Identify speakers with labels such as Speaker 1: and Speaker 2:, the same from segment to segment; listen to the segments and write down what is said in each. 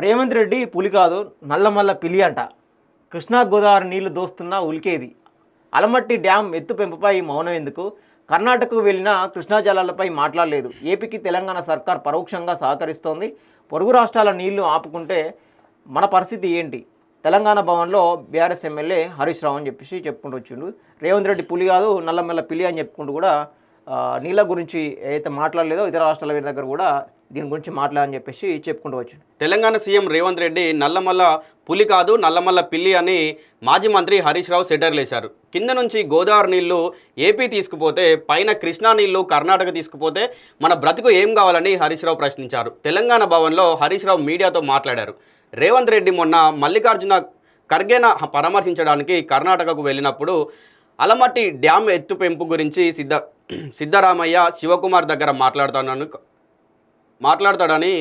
Speaker 1: రేవంత్ రెడ్డి పులి కాదు నల్లమల్ల పిలి అంట. కృష్ణా గోదావరి నీళ్ళు దోస్తున్న ఉలికేది. అలమట్టి డ్యాం ఎత్తు పెంపుపై మౌనం ఎందుకు? కర్ణాటకకు వెళ్ళిన కృష్ణా జలాలపై మాట్లాడలేదు. ఏపీకి తెలంగాణ సర్కార్ పరోక్షంగా సహకరిస్తోంది. పొరుగు రాష్ట్రాల నీళ్ళు ఆపుకుంటే మన పరిస్థితి ఏంటి? తెలంగాణ భవన్లో బీఆర్ఎస్ ఎమ్మెల్యే హరీష్ రావు అని చెప్పేసి చెప్పుకుంటూ వచ్చిండు. రేవంత్ రెడ్డి పులి కాదు నల్లమల్ల పిలి అని చెప్పుకుంటూ కూడా నీళ్ళ గురించి ఏదైతే మాట్లాడలేదో ఇతర రాష్ట్రాల వీరి దగ్గర కూడా దీని గురించి మాట్లాడని చెప్పేసి చెప్పుకుంటూ
Speaker 2: తెలంగాణ సీఎం రేవంత్ రెడ్డి నల్లమల్ల పులి కాదు నల్లమల్ల పిల్లి అని మాజీ మంత్రి హరీష్ రావు సెటర్లేశారు కింద నుంచి గోదావరి నీళ్ళు ఏపీ తీసుకుపోతే పైన కృష్ణా నీళ్ళు కర్ణాటక తీసుకుపోతే మన బ్రతుకు ఏం కావాలని హరీష్ రావు ప్రశ్నించారు. తెలంగాణ భవన్లో హరీష్ రావు మీడియాతో మాట్లాడారు. రేవంత్ రెడ్డి మొన్న మల్లికార్జున ఖర్గేన పరామర్శించడానికి కర్ణాటకకు వెళ్ళినప్పుడు అలమట్టి డ్యామ్ ఎత్తు పెంపు గురించి సిద్ధ సిద్ధరామయ్య శివకుమార్ దగ్గర మాట్లాడుతున్నాను. మాట్లాడతాడని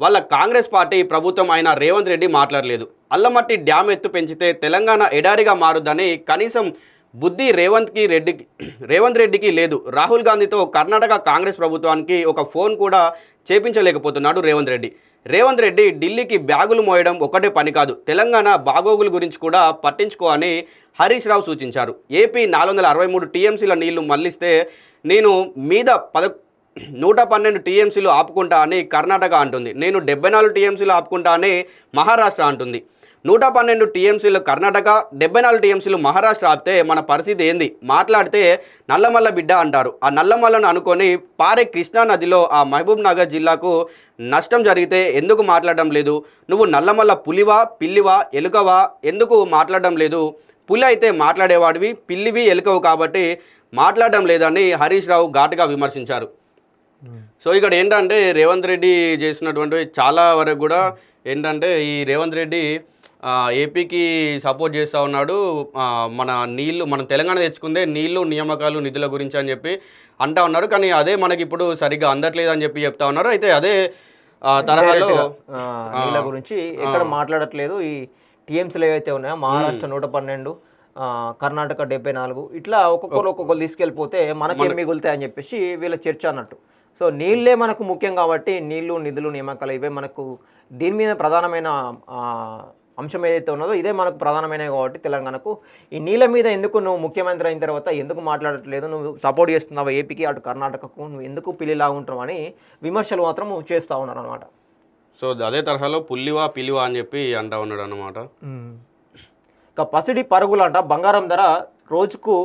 Speaker 2: వాళ్ళ కాంగ్రెస్ పార్టీ ప్రభుత్వం అయిన రేవంత్ రెడ్డి మాట్లాడలేదు. అల్లమట్టి డ్యామ్ ఎత్తు పెంచితే తెలంగాణ ఎడారిగా మారుద్దని కనీసం బుద్ధి రేవంత్కి రెడ్డికి రేవంత్ రెడ్డికి లేదు. రాహుల్ గాంధీతో కర్ణాటక కాంగ్రెస్ ప్రభుత్వానికి ఒక ఫోన్ కూడా చేపించలేకపోతున్నాడు రేవంత్ రెడ్డి. రేవంత్ రెడ్డి ఢిల్లీకి బ్యాగులు మోయడం ఒకటే పని కాదు. తెలంగాణ బాగోగుల గురించి కూడా పట్టించుకో అని హరీష్ రావు సూచించారు. ఏపీ నాలుగు వందల అరవై మూడు టీఎంసీల నీళ్ళు మళ్ళిస్తే నేను మీద పద నూట పన్నెండు టీఎంసీలు ఆపుకుంటా అని కర్ణాటక అంటుంది. నేను డెబ్బై నాలుగు టీఎంసీలు ఆపుకుంటా అని మహారాష్ట్ర అంటుంది. నూట పన్నెండు టీఎంసీలు కర్ణాటక డెబ్బై నాలుగు టీఎంసీలు మహారాష్ట్ర ఆపితే మన పరిస్థితి ఏంది? మాట్లాడితే నల్లమల్ల బిడ్డ అంటారు. ఆ నల్లమల్లను అనుకొని పారే కృష్ణా నదిలో ఆ మహబూబ్ నగర్ జిల్లాకు నష్టం జరిగితే ఎందుకు మాట్లాడడం లేదు? నువ్వు నల్లమల్ల పులివా పిల్లివా ఎలుకవా? ఎందుకు మాట్లాడడం లేదు? పులి అయితే మాట్లాడేవాడివి పిల్లివి ఎలుకవు కాబట్టి మాట్లాడడం లేదని హరీష్ రావు ఘాటుగా విమర్శించారు. సో ఇక్కడ ఏంటంటే రేవంత్ రెడ్డి చేసినటువంటి చాలా వరకు కూడా ఏంటంటే ఈ రేవంత్ రెడ్డి ఏపీకి సపోర్ట్ చేస్తూ ఉన్నాడు. మన నీళ్ళు మనం తెలంగాణ తెచ్చుకుందే నీళ్ళు నియామకాలు నిధుల గురించి అని చెప్పి అంటా ఉన్నారు. కానీ అదే మనకి ఇప్పుడు సరిగ్గా అందట్లేదు అని చెప్పి చెప్తా ఉన్నారు. అయితే అదే తరహాలో
Speaker 1: నీళ్ళ గురించి ఎక్కడ మాట్లాడట్లేదు. ఈ టీఎంసీలు ఏవైతే ఉన్నాయో మహారాష్ట్ర నూట పన్నెండు కర్ణాటక డెబ్బై నాలుగు ఇట్లా ఒక్కొక్కరు ఒక్కొక్కరు తీసుకెళ్ళిపోతే మనకేం మిగులుతాయి అని చెప్పేసి వీళ్ళ చర్చ అన్నట్టు. సో నీళ్ళే మనకు ముఖ్యం కాబట్టి నీళ్ళు నిధులు నియామకాలు ఇవే మనకు దీని మీద ప్రధానమైన అంశం ఏదైతే ఉన్నదో ఇదే మనకు ప్రధానమైనవి కాబట్టి తెలంగాణకు. ఈ నీళ్ళ మీద ఎందుకు నువ్వు ముఖ్యమంత్రి అయిన తర్వాత ఎందుకు మాట్లాడట్లేదు? నువ్వు సపోర్ట్ చేస్తున్నావు ఏపీకి అటు కర్ణాటకకు? నువ్వు ఎందుకు పిల్లిలాగా ఉంటావు అని విమర్శలు మాత్రం చేస్తూ ఉన్నారు అనమాట
Speaker 2: సో అదే తరహాలో పుల్లివా పిలివా అని చెప్పి అంటా ఉన్నాడు అనమాట
Speaker 1: ఇక పసిడి పరుగులంట బంగారం ధర రోజుకు